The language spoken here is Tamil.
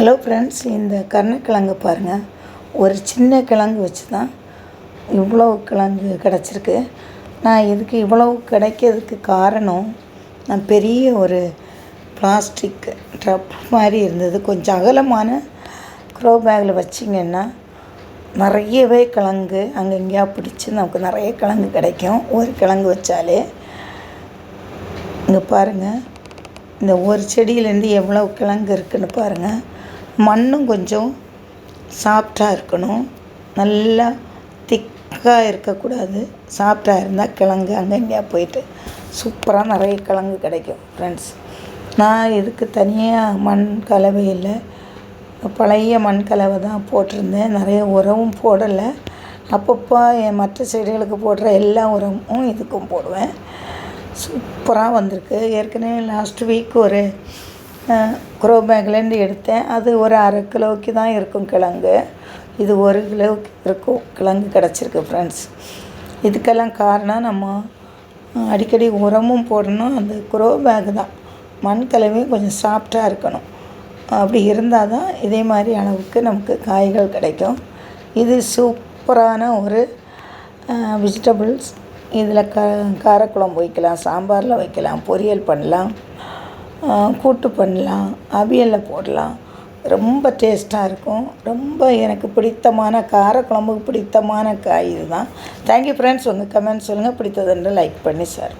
ஹலோ ஃப்ரெண்ட்ஸ் இந்த கருணக்கிழங்கு பாருங்கள் ஒரு சின்ன கிழங்கு வச்சு தான் இவ்வளோ கிழங்கு கிடச்சிருக்கு. நான் இதுக்கு இவ்வளவு கிடைக்கிறதுக்கு காரணம் நான் பெரிய ஒரு பிளாஸ்டிக் ட்ரப் மாதிரி இருந்தது. கொஞ்சம் அகலமான க்ரோ பேக்கில் வச்சிங்கன்னா நிறையவே கிழங்கு அங்கங்கேயா பிடிச்சி நமக்கு நிறைய கிழங்கு கிடைக்கும். ஒரு கிழங்கு வச்சாலே. இங்கே பாருங்கள் இந்த ஒரு செடியிலேருந்து எவ்வளோ கிழங்கு இருக்குதுன்னு பாருங்கள் மண்ணும் கொஞ்சம் சாஃப்டாக இருக்கணும். நல்லா திக்காக இருக்கக்கூடாது. சாஃப்டாக இருந்தால் கிழங்கு அங்கங்கேயா போயிட்டு சூப்பராக நிறைய கிழங்கு கிடைக்கும் ஃப்ரெண்ட்ஸ் நான் இதுக்கு தனியாக மண் கலவை இல்லை. பழைய மண் கலவை தான் போட்டிருந்தேன். நிறைய உரமும் போடலை. அப்பப்போ என் மற்ற செடிகளுக்கு போடுற எல்லா உரமும் இதுக்கும் போடுவேன். சூப்பராக வந்திருக்கு. ஏற்கனவே லாஸ்ட் வீக் ஒரு குரோ பேக்லேருந்து எடுத்தேன். அது ஒரு அரை கிலோவுக்கு தான் இருக்கும் கிழங்கு. இது ஒரு கிலோவுக்கு இருக்கும் கிழங்கு கிடச்சிருக்கு ஃப்ரெண்ட்ஸ் இதுக்கெல்லாம் காரணம் நம்ம அடிக்கடி உரமும் போடணும். அந்த குரோ பேக் தான். மண் கலவையும் கொஞ்சம் சாஃப்டாக இருக்கணும். அப்படி இருந்தால் தான் இதே மாதிரி அளவுக்கு நமக்கு காய்கள் கிடைக்கும். இது சூப்பரான ஒரு வெஜிடபிள்ஸ் இதில் க காரக்குழம்பு வைக்கலாம் சாம்பாரில் வைக்கலாம் பொரியல் பண்ணலாம். கூட்டு பண்ணலாம் அவியலில் போடலாம். ரொம்ப டேஸ்ட்டாக இருக்கும். ரொம்ப எனக்கு பிடித்தமான காரக்குழம்புக்கு பிடித்தமான காய் இதுதான். தேங்க்யூ ஃப்ரெண்ட்ஸ் உங்கள் கமெண்ட் சொல்லுங்கள் பிடித்ததுன்னு லைக் பண்ணி சார்